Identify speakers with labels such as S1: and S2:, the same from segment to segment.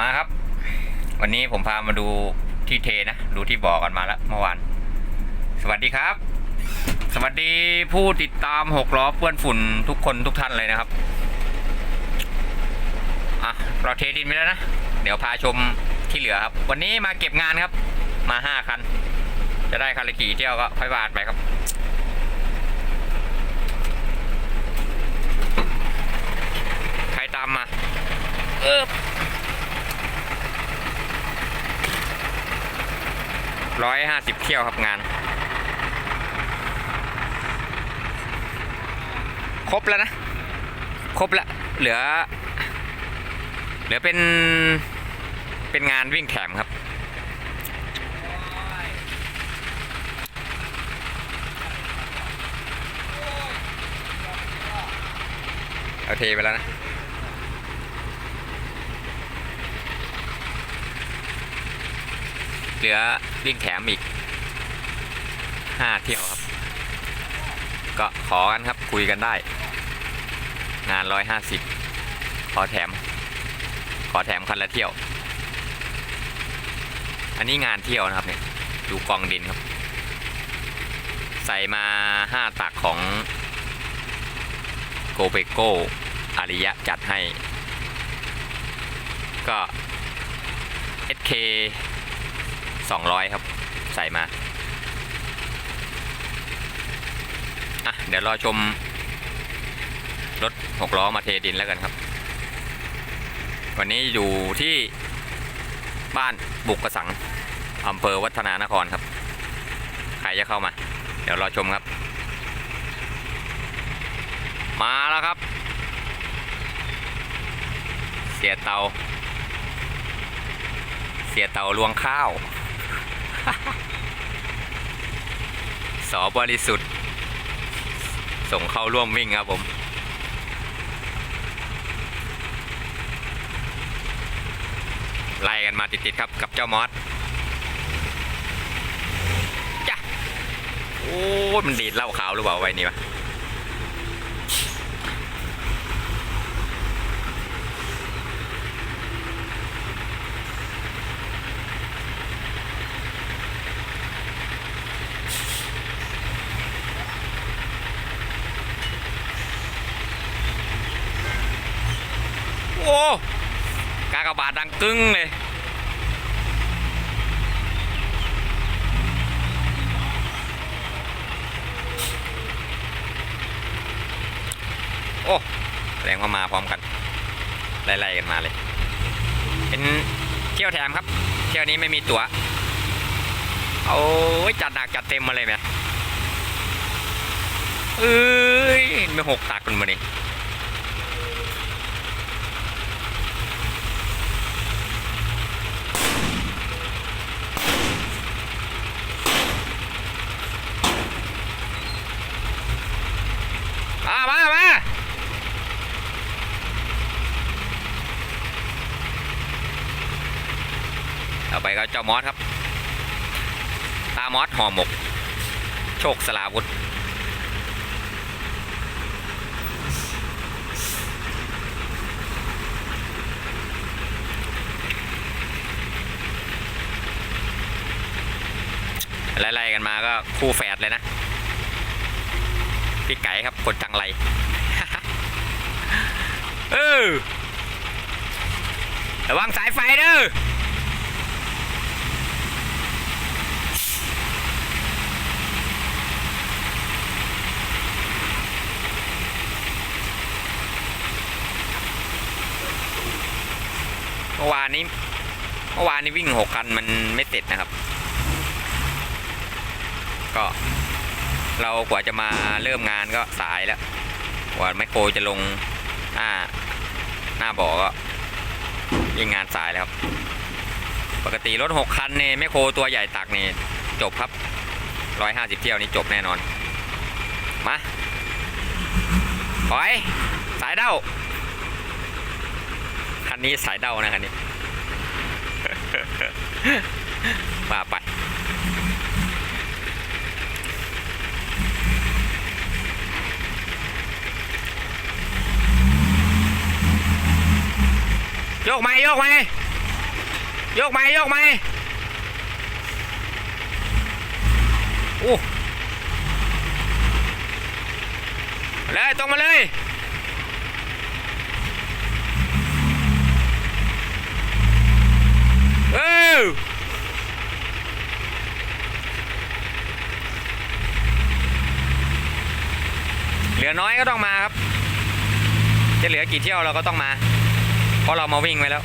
S1: มาครับ วันนี้ผมพามาดูที่เทนะ ดูที่บ่อกันมาแล้วเมื่อวาน สวัสดีครับ สวัสดีผู้ติดตามหกล้อเปื้อนฝุ่นทุกคนทุกท่านเลยนะครับ อะ เราเทดินไปแล้วนะ เดี๋ยวพาชมที่เหลือครับ วันนี้มาเก็บงานครับ มาห้าคัน จะได้คันละกี่เที่ยวก็ค่อยวาดไปครับใครตามมาเออ ร้อยห้าสิบเที่ยวครับงาน ครบแล้วนะ ครบแล้วเหลือ เหลือเป็น เป็นงานวิ่งแถมครับเอาเทไปแล้วนะเหลือ วิ่งแถมอีกห้าเที่ยวครับ ก็ขอกันครับคุยกันได้ งานร้อยห้าสิบขอแถม ขอแถมคันละเที่ยว อันนี้งานเที่ยวนะครับเนี่ยดูกองดินครับ ใส่มาห้าตักของโกเบโกอาริยะจัดให้ ก็ SK 200 ครับ ใส่มาอะเดี๋ยวรอชม รถหกล้อมาเทดินแล้วกันครับ วันนี้อยู่ที่บ้านบุกกระสังอำเภอวัฒนานครครับ ใครจะเข้ามา เดี๋ยวรอชมครับ มาแล้วครับ เสียเตา เสียเตาลวงข้าว สอบริสุทธิ์ ส่งเข้าร่วมวิ่งครับผม ไล่กันมาติดๆครับกับเจ้ามอสจ้ะโอ้มันดีดเหล้าขาวหรือเปล่าไว้นี่วะ โอ้กากบาทดังกึ้งเลยโอ้แสดงว่ามาพร้อมกัน ไล่ๆกันมาเลย เป็นเที่ยวแถมครับ เที่ยวนี้ไม่มีตั๋วโอ้ยจัดหนักจัดเต็มมาเลยเนี่ยเอ้ยไม่หกตาคุณมาดิมามามา เจ้ามอสครับ ตามอสห่อหมก โชคสลาวุธไล่ๆกันมาก็คู่แฝดเลยนะ พี่ไก่ครับคนจังไรเออระวังสายไฟเด้อ มื่อวานนี้ เมื่อวานนี้วิ่งหกคันมันไม่เสร็จนะครับ ก็ เรากว่าจะมาเริ่มงานก็สายแล้วกว่าแมคโครจะลงหน้าหน้าบ่อก็ยิ่งงานสายแล้วครับ ปกติรถหกคันเนี่ยแมคโครตัวใหญ่ตักนี่จบครับร้อยห้าสิบเที่ยวนี้จบแน่นอน มาถอย สายเด้า นนี้สายเดานะคันนี้มาไปโยกไหมโยกไหมโยกไหมโยกไหมโอ้เลยตรงมาเลย เออเหลือน้อยก็ต้องมาครับ จะเหลือกี่เที่ยวเราก็ต้องมา เพราะเรามาวิ่งไว้แล้ว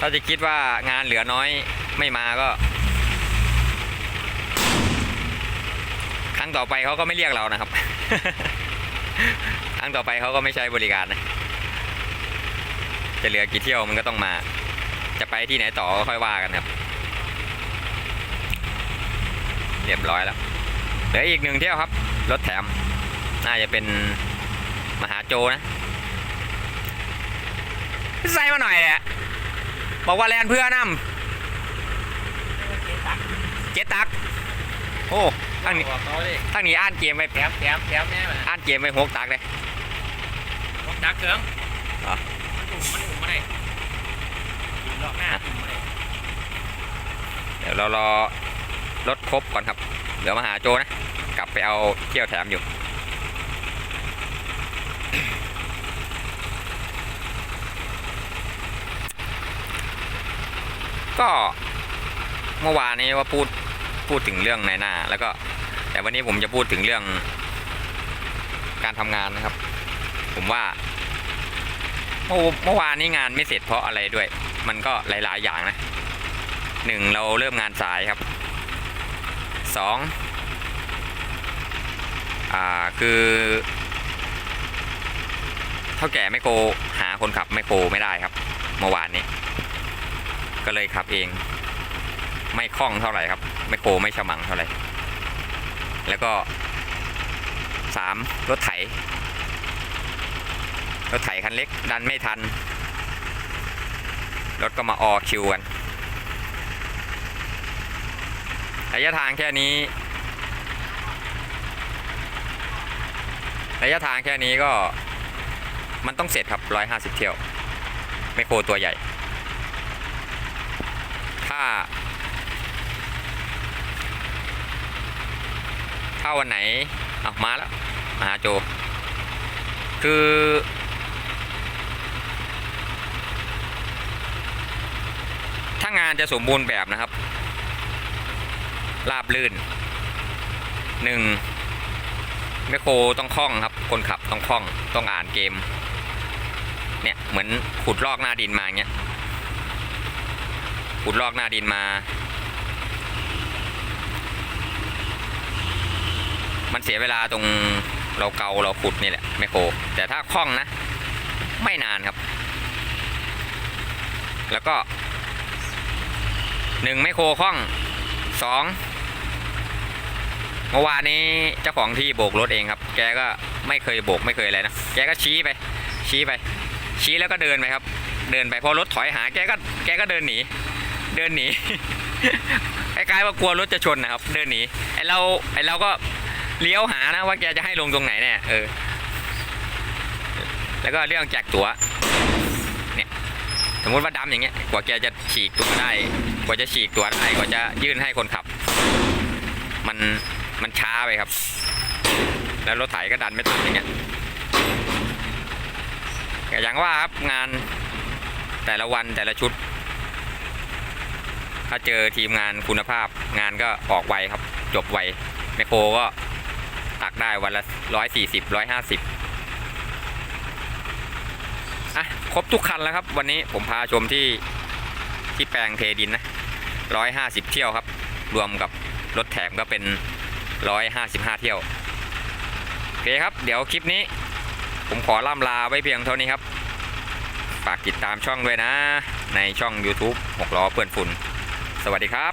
S1: ถ้าจะคิดว่างานเหลือน้อยไม่มาก็ ครั้งต่อไปเขาก็ไม่เรียกเรานะครับ ครั้งต่อไปเขาก็ไม่ใช้บริการนะ จะเหลือกี่เที่ยวมันก็ต้องมา จะไปที่ไหนต่อก็ค่อยว่ากันครับ เรียบร้อยแล้วเหลืออีกหนึ่งเที่ยวครับ รถแถม น่าจะเป็นมหาโจนะใส่มาหน่อยแหละบอกว่าแลนเพื่อนำเจ็ดตัก โอ้ทั้งนี้
S2: บอกเขาดิ
S1: ทั้งนี้อ่านเกมไป
S2: แถมแถมแถมแน่มัน
S1: อ่านเกมไปหกตักเลย
S2: บอกดักเกิง
S1: เหรอ
S2: มันอุ่มมันอุ่มมาได้ยืน รอบหน้าอุ่ม
S1: เดี๋ยวเรารอรถครบก่อนครับ เดี๋ยวมาหาโจนะ กลับไปเอาเที่ยวแถมอยู่ ก็เมื่อวานนี้ว่าพูดพูดถึงเรื่องในหน้า แล้วก็ แต่วันนี้ผมจะพูดถึงเรื่อง การทำงานนะครับ ผมว่าเมื่อเมื่อวานนี้งานไม่เสร็จเพราะอะไรด้วย มันก็หลาย ๆ อย่างนะหนึ่งเราเริ่มงานสายครับสองอ่าคือเท่าแก่ไม่โกหาคนขับไม่โกไม่ได้ครับเมื่อวานนี้ ก็เลยขับเอง ไม่คล่องเท่าไหร่ครับ ไม่โกไม่ฉมังเท่าไหร่ แล้วก็สามรถไถรถไถคันเล็กดันไม่ทัน รถก็มาออคิวกันระยะทางแค่นี้ ระยะทางแค่นี้ก็มันต้องเสร็จครับร้อยห้าสิบเที่ยว ไม่โครตัวใหญ่ ถ้า ถ้าวันไหนอะมาแล้วมาหาโจ คือางานจะสมบูรณ์แบบนะครับ ราบลื่นหนึ่งแมคโครต้องคล่องครับ คนขับต้องคล่องต้องอ่านเกม เนี่ยเหมือนขุดลอกหน้าดินมาเงี้ยขุดลอกหน้าดินมา มันเสียเวลาตรงเราเกาเราขุดนี่แหละแมคโครแต่ถ้าคล่องนะ ไม่นานครับ แล้วก็ หนึ่งไมโครคล่องสองเมื่อวานนี้เจ้าของที่โบกรถเองครับ แกก็ไม่เคยโบกไม่เคยอะไรนะ แกก็ชี้ไป ชี้ไป ชี้แล้วก็เดินไปครับ เดินไปพอรถถอยหา แกก็แกก็เดินหนี เดินหนีคล้ายๆว่ากลัวรถจะชนนะครับ เดินหนีไอเราไอเราก็เลี้ยวหานะว่าแกจะให้ลงตรงไหนเนี่ยเออ แล้วก็เรื่องแจกตั๋วเนี่ยสมมติว่าดำอย่างเงี้ยกว่าแกจะฉีกตัวได้ กว่าจะฉีกตัวได้กว่าจะยื่นให้คนขับ มันมันช้าไปครับ แล้วรถไถก็ดันไม่ทันอย่างเงี้ยอย่างว่าครับงานแต่ละวันแต่ละชุด ถ้าเจอทีมงานคุณภาพงานก็ออกไวครับ จบไวแมคโครก็ตักได้วันละร้อยสี่สิบร้อยห้าสิบอะ ครบทุกคันแล้วครับ วันนี้ผมพาชมที่ที่แปลงเทดินนะ ร้อยห้าสิบเที่ยวครับ รวมกับรถแถมก็เป็นร้อยห้าสิบห้าเที่ยว โอเคครับ เดี๋ยวคลิปนี้ ผมขอล่ำลาไว้เพียงเท่านี้ครับ ฝากติดตามช่องด้วยนะ ในช่อง YouTube หกล้อเพื่อนฝุ่น สวัสดีครับ